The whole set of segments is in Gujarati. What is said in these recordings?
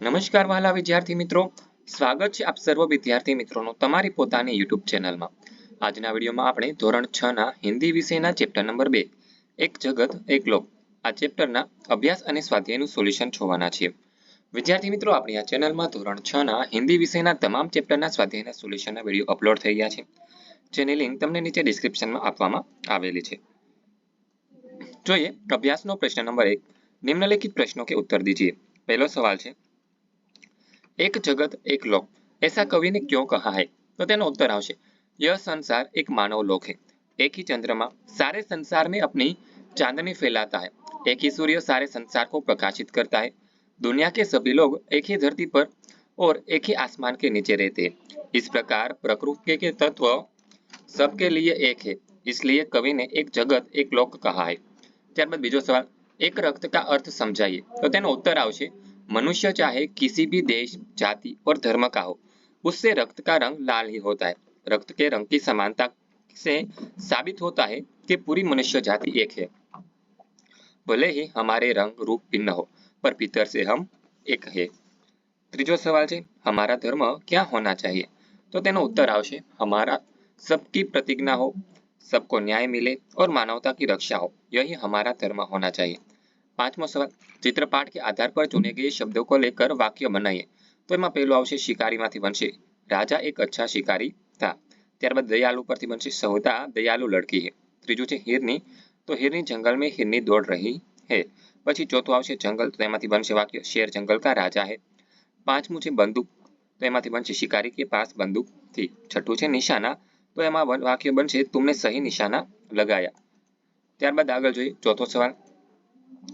નમસ્કાર વાલા વિદ્યાર્થી મિત્રો. સ્વાગત છે આપ સર્વ વિદ્યાર્થી મિત્રોનું તમારી પોતાની યુટ્યુબ ચેનલમાં. આજના વિડીયોમાં આપણે ધોરણ છ ના હિન્દી વિષયના ચેપ્ટર નંબર બે, એક જગત, એક લોક. આ ચેપ્ટરના અભ્યાસ અને સ્વાધ્યાયનું સોલ્યુશન જોવાના છીએ. વિદ્યાર્થી મિત્રો, આપણી આ ચેનલમાં ધોરણ છ ના હિન્દી વિષયના તમામ ચેપ્ટરના સ્વાધ્યાયના સોલ્યુશનના વીડિયો અપલોડ થઈ ગયા છે. જેની લિંક તમને નીચે ડિસ્ક્રિપ્શનમાં આપવામાં આવેલી છે. જોઈએ અભ્યાસનો પ્રશ્ન નંબર એક. નિમ્નલિખિત પ્રશ્નો કે ઉત્તર દીજીએ. પહેલો સવાલ છે एक जगत एक लोक ऐसा कवि ने क्यों कहा है तो तेनो उत्तर आवशे यह संसार एक मानव लोक है एक ही चंद्रमा सारे संसार में अपनी चांदनी फैलाता है एक ही सूर्य सारे संसार को प्रकाशित करता है दुनिया के सभी लोग एक ही धरती पर और एक ही आसमान के नीचे रहते हैं इस प्रकार प्रकृति के तत्व सबके लिए एक है इसलिए कवि ने एक जगत एक लोक कहा है ત્યારબાદ બીજો સવાલ એક રક્ત का अर्थ समझाइए तो તેનો उत्तर આવશે मनुष्य चाहे किसी भी देश जाति और धर्म का हो उससे रक्त का रंग लाल ही होता है रक्त के रंग की समानता से साबित होता है कि पूरी मनुष्य जाति एक है भले ही हमारे रंग रूप भिन्न हो पर भीतर से हम एक है ત્રીજો સવાલ છે हमारा धर्म क्या होना चाहिए तो તેનો उत्तर આવશે हमारा सबकी प्रतिज्ञा हो सबको न्याय मिले और मानवता की रक्षा हो यही हमारा धर्म होना चाहिए पांचमो सवाल चित्र पाठ के आधार पर चुने गए शब्दों को लेकर वाक्य बनाइए तो यहाँ पहलो आिकारी मे बन राजा एक अच्छा शिकारी था त्यार दयालु पर बन सहुदा दयालु लड़की है तीजु हिरनी तो हिरनी जंगल में हिरनी दौड़ रही है पची चौथो आ जंगल तो बन सक्य शेर जंगल का राजा है पांचमू बंदूक तो एम बन सिकारी के पास बंदूक थी छठू है निशाना तो एम वक्य बन सही निशाना लगाया त्यार आगे चौथो सवाल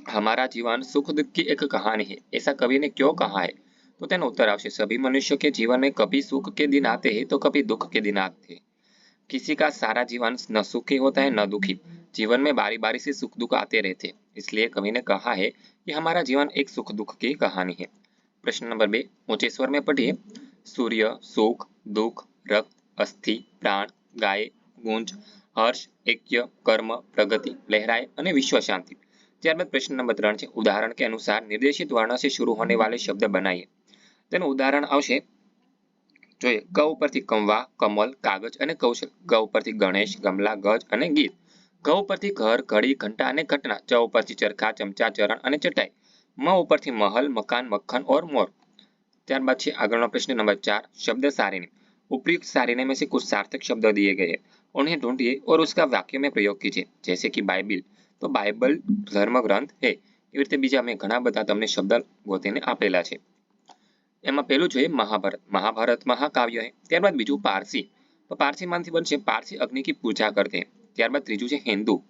हमारा जीवन सुख दुख की एक कहानी है ऐसा कवि ने क्यों कहा है तो तेनो उत्तर आवश्य सभी मनुष्यों के जीवन में कभी सुख के दिन आते हैं तो कभी दुख के दिन आते हैं किसी का सारा जीवन न सुखी होता है न दुखी जीवन में बारी बारी से सुख दुख आते रहते हैं इसलिए कवि ने कहा है कि हमारा जीवन एक सुख दुख की कहानी है प्रश्न नंबर बे ऊंचे स्वर में पढ़िए सूर्य सुख दुख रक्त अस्थि प्राण गाय गुंज हर्ष ऐक्य कर्म प्रगति लहराए અને વિશ્વ શાંતિ ત્યારબાદ પ્રશ્ન નંબર ત્રણ છે ઉદાહરણ કે અનુસાર निर्देशित वर्ण से शुरू होने वाले शब्द बनाइए તેનું ઉદાહરણ આવશે જોઈએ ક ઉપરથી કંવા કમલ કાગજ અને કૌશલ ગ ઉપરથી ગણેશ ગમલા ગજ અને ગીત ઘ ઉપરથી ઘર ઘડી ઘંટા અને ઘટના ચ ઉપરથી ચરખા ચમચા ચરણ અને ચટાઈ મ ઉપરથી महल मकान मक्खन और मोर ત્યારબાદ છે આગળનો પ્રશ્ન નંબર ચાર शब्द सारिणी उपयुक्त सारिणी में से कुछ सार्थक शब्द दिए गए हैं उन्हें ढूंढिए और उसका वाक्य में प्रयोग कीजिए जैसे कि बाइबिल તો બાઇબલ ધર્મગ્રંથ હે એવી રીતે બીજા મેં ઘણા બધા તમને શબ્દ ગોતીને આપેલા છે. એમાં પહેલું છે મહાભારત. મહાભારત મહાકાવ્ય હે. ત્યારબાદ બીજું પારસી. તો પારસીમાંથી બનશે પારસી અગ્નિ કી પૂજા કરતે. ત્યારબાદ ત્રીજું છે હિન્દુ.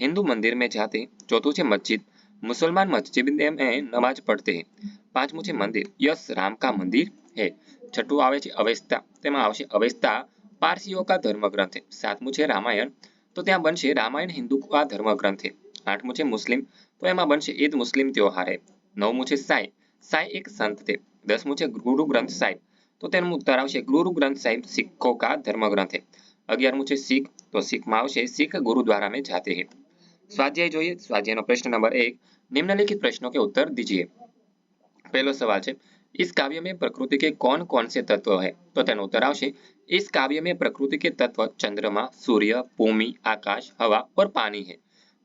હિન્દુ મંદિર મેં જાતે. ચોથું છે મસ્જિદ. મુસલમાન મસ્જિદ में પડતે. पढ़ते પાંચમું છે મંદિર. યસ રામ કા મંદિર હે. છઠ્ઠું આવે છે અવેસ્તા. તેમાં આવશે અવેસ્તા પારસીઓ કા ધર્મગ્રંથ સાતમું છે રામાયણ. તો ત્યાં બનશે રામાયણ, હિન્દુ આ ધર્મગ્રંથ. આઠમું છે મુસ્લિમ, તો એમાં બનશે ઈદ મુસ્લિમ ત્યોહાર. નવમું છે સાઈ સાઈ એક સંત તે દસમું છે ગુરુ ગ્રંથ સાહેબ. તો તેનું ઉત્તર આવશે ગુરુ ગ્રંથ સાહેબ સિખો કા ધર્મગ્રંથ. અગિયારમું છે શીખ, તો શીખમાં આવશે શીખ ગુરુદ્વારા મેં જાતે હે. સ્વાધ્યાય જોઈએ, સ્વાધ્યાયનો પ્રશ્ન નંબર એક. નિમ્નલિખિત પ્રશ્નો કે ઉત્તર દીજીએ. પહેલો સવાલ છે इस काव्य में प्रकृति के कौन कौन से तत्व है तो તેનો उत्तर આવશે इस काव्य में प्रकृति के तत्व चंद्रमा सूर्य भूमि आकाश हवा और पानी है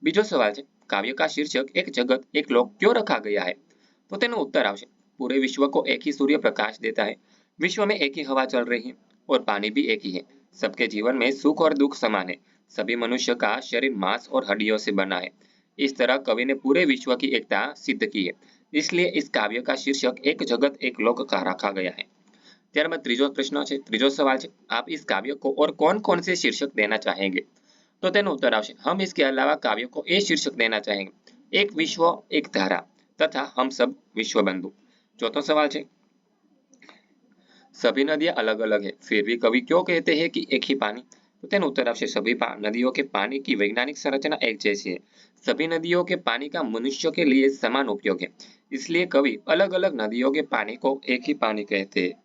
बीजो सवाल है काव्य का शीर्षक एक जगत एक लोक क्यों रखा गया है तो તેનો उत्तर આવશે पूरे विश्व को एक ही सूर्य प्रकाश देता है विश्व में एक ही हवा चल रही है और पानी भी एक ही है सबके जीवन में सुख और दुख समान है सभी मनुष्य का शरीर मांस और हड्डियों से बना है इस तरह कवि ने पूरे विश्व की एकता सिद्ध की है इसलिए इस काव्य का शीर्षक एक जगत एक लोक का रखा गया है ત્યારબાદ ત્રીજો પ્રશ્ન છે ત્રીજો સવાલ છે આપ इस काव्य को और कौन कौन से शीर्षक देना चाहेंगे तो તેનો उत्तर આવશે हम इसके अलावा काव्य को ये शीर्षक देना चाहेंगे एक विश्व एक धारा तथा हम सब विश्व बंधु चौथा सवाल है सभी नदियां अलग अलग है फिर भी कवि क्यों कहते हैं कि एक ही पानी तो तेन उत्तर आपसे सभी नदियों के पानी की वैज्ञानिक संरचना एक जैसी है सभी नदियों के पानी का मनुष्यों के लिए समान उपयोग है इसलिए कवि अलग अलग नदियों के पानी को एक ही पानी कहते हैं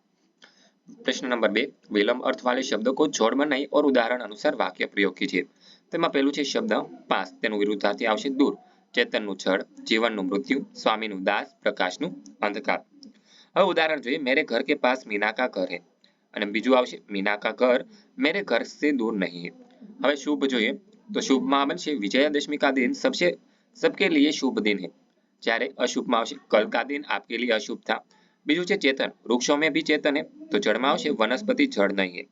प्रश्न नंबर बे विलंब अर्थ वाले शब्दों को जोड़ बनाई और उदाहरण अनुसार वाक्य प्रयोग कीजिए તેમાં પહેલું છે શબ્દ પાસ તેનું વિરુદ્ધાર્થી આવશે દૂર ચેતનનું છળ જીવનનું મૃત્યુ સ્વામીનું દાસ પ્રકાશનું અંધકાર હવે ઉદાહરણ જોઈએ મેરે ઘર કે પાસ મીના કા ઘર હે અને બીજું આવશે, મીનાકા ઘર. મેરે ઘર સે દૂર નહીં. હવે શુભ જોઈએ. તો શુભમાં બનશે વિજયાદશમી કા દિન. સબસે, સબકે લીએ શુભ દિન હે. જ્યારે અશુભમાં આવશે કલ કા દિન આપકે લીએ અશુભ થા. બીજું છે, ચેતન. વૃક્ષો મેં ભી ચેતન હે. તો જળમાં આવશે, વનસ્પતિ જળ નહીં હે.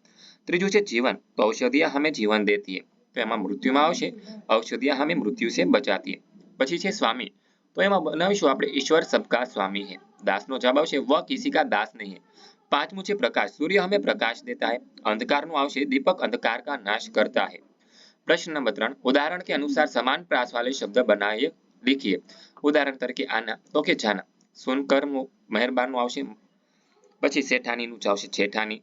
ત્રીજું છે, જીવન. તો ઔષધિયા હમે જીવન દેતી હે. તો એમાં મૃત્યુમાં આવશે, ઔષધિયા હમે મૃત્યુ સે બચાતી હે. પછી છે, સ્વામી. તો એમાં બનાવીશું આપણે, ઈશ્વર સબકા સ્વામી હે. દાસનો જવાબ આવશે, વ કિસી કા દાસ નહીં હે. પાંચમું છે પ્રકાશ સૂર્ય હમે પ્રકાશ દેતા હે અંધકારનું આવશે દીપક અંધકાર કા નાશ કરતા હે પ્રશ્ન નંબર ત્રણ ઉદાહરણ કે અનુસાર સમાન પ્રાસ वाले શબ્દ બનાવીએ લીખીએ ઉદાહરણ તરીકે આના તો કે જાના સુનકર મહેરબાન નું આવશે પછી શેઠાની નું જ આવશે જેઠાની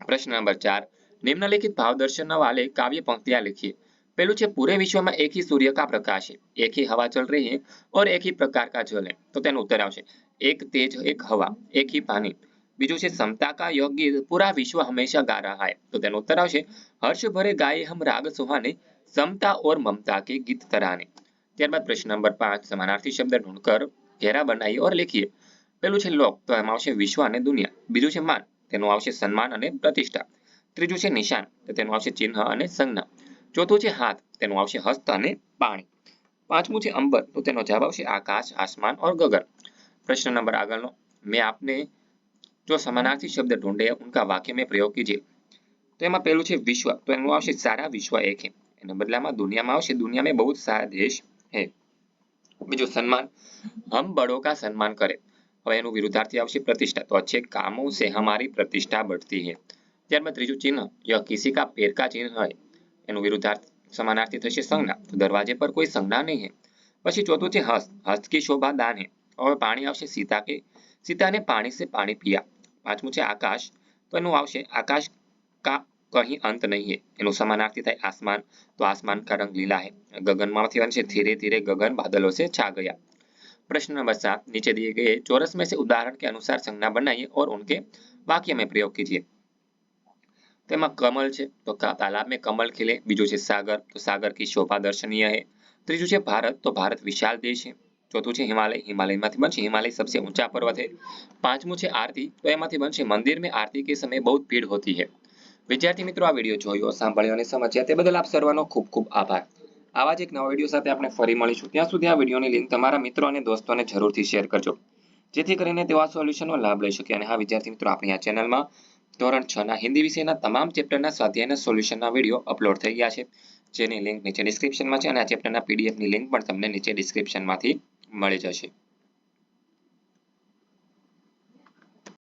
प्रश्न नंबर चार निम्नलिखित भाव दर्शन वाले काव्य पंक्तियां लिखिए पहलू છે પૂરે વિશ્વમાં એક ही सूर्य का प्रकाश है एक ही हवा चल रही है और एक ही प्रकार का जल है તો તેનો ઉત્તર આવશે एक तेज एक हवा एक ही पानी બીજું છે સમતા કા યોગ્ય પૂરા વિશ્વ હંમેશા ગા રહા હૈ તો તેનો ઉત્તર આવશે હર્ષ ભરે ગાયે હમ રાગ સુહાને, સમતા ઓર મમતા કે ગીત તરાને. ત્યારબાદ પ્રશ્ન નંબર પાંચ, સમાનાર્થી શબ્દ ઢૂંઢકર, ઘેરા બનાવીએ ઓર લખીએ. પેલું છે, લોક, તો એમાં આવશે વિશ્વ અને દુનિયા. બીજું છે, માન, તેનું આવશે સન્માન અને પ્રતિષ્ઠા. ત્રીજું છે, નિશાન, તો તેનું આવશે ચિહ્ન અને સંજ્ઞા. ચોથું છે, હાથ, તેનું આવશે હસ્ત અને પાણી. પાંચમું છે, અંબર, તો તેનો જવાબ આવશે આકાશ, આસમાન ઓર ગગન. પ્રશ્ન નંબર આગળનો, મેં આપને જો સમાનાર્થી શબ્દ ઢૂંઢે, ઉનકા વાક્ય મેં પ્રયોગ કીજીએ તો એમાં પહેલું છે વિશ્વ, તો એનું આવશે સારા વિશ્વ એક એના બદલામાં દુનિયામાં આવશે દુનિયા મેં બહુ સારા દેશ હે. બીજું સન્માન, હમ બડો કા સન્માન કરે. હવે એનું વિરુદ્ધાર્થી આવશે પ્રતિષ્ઠા. તો અચ્છે કામો સે હમારી પ્રતિષ્ઠા બઢતી હે. ત્યારબાદ ત્રીજું ચિહ્ન ય કિસી કા પેર કા ચિહ્ન હોય એનું વિરુદ્ધાર્થ સમાનાર્થી થશે સંજ્ઞા. તો દરવાજે પર કોઈ સંજ્ઞા નહીં હે. પછી ચોથું છે હસ્ત હસ્ત કી શોભા દાન હે. હવે પાણી આવશે સીતા કે, સીતાને પાણી સે પાણી પિયા. पांचमू है आकाश तो आकाश का कहीं अंत नहीं है। यु समानार्थी थे, आसमान तो आसमान का रंग लीला है। गगन मैं धीरे धीरे गगन बादलों से छा गया। प्रश्न नंबर सात, नीचे दिए गए चौरस में से उदाहरण के अनुसार संज्ञा बनाइए और उनके वाक्य में प्रयोग कीजिए। तो कमल है तो तालाब में कमल खिले, बीजू सागर तो सागर की शोभा दर्शनीय है। तीजू भारत तो भारत विशाल देश है। ચોથું છે હિમાલય. હિમાલયમાંથી બનશે. હિમાલય સબસે ઊંચા પર્વત હે પાંચમું છે આરતી. તો એમાંથી બનશે મંદિર મેં આરતી કે સમય બહુ ભીડ હોતી હે વિદ્યાર્થી મિત્રો, આ વીડિયો જોયો, સાંભળ્યો અને સમજ્યા તે બદલ આપ સર્વનો ખૂબ ખૂબ આભાર. આવા જ એક નવા વીડિયો સાથે આપણે ફરી મળીશું. ત્યાં સુધી આ વિડીયોની લિંક તમારા મિત્રો અને દોસ્તોને જરૂરથી શેર કરજો. જેથી કરીને તેઓ આ સોલ્યુશનનો લાભ લઈ શકે અને હા, વિદ્યાર્થી મિત્રો, આપણી આ ચેનલમાં ધોરણ છ ના હિન્દી વિષયના તમામ ચેપ્ટરના સ્વાધ્યાયના સોલ્યુશનના વીડિયો અપલોડ થઈ ગયા છે. જેની લિંક નીચે ડિસ્ક્રિપ્શનમાં છે અને આ ચેપ્ટરના પીડીએફની લિંક પણ તમને નીચે ડિસ્ક્રિપ્શનમાંથી મળી જશે.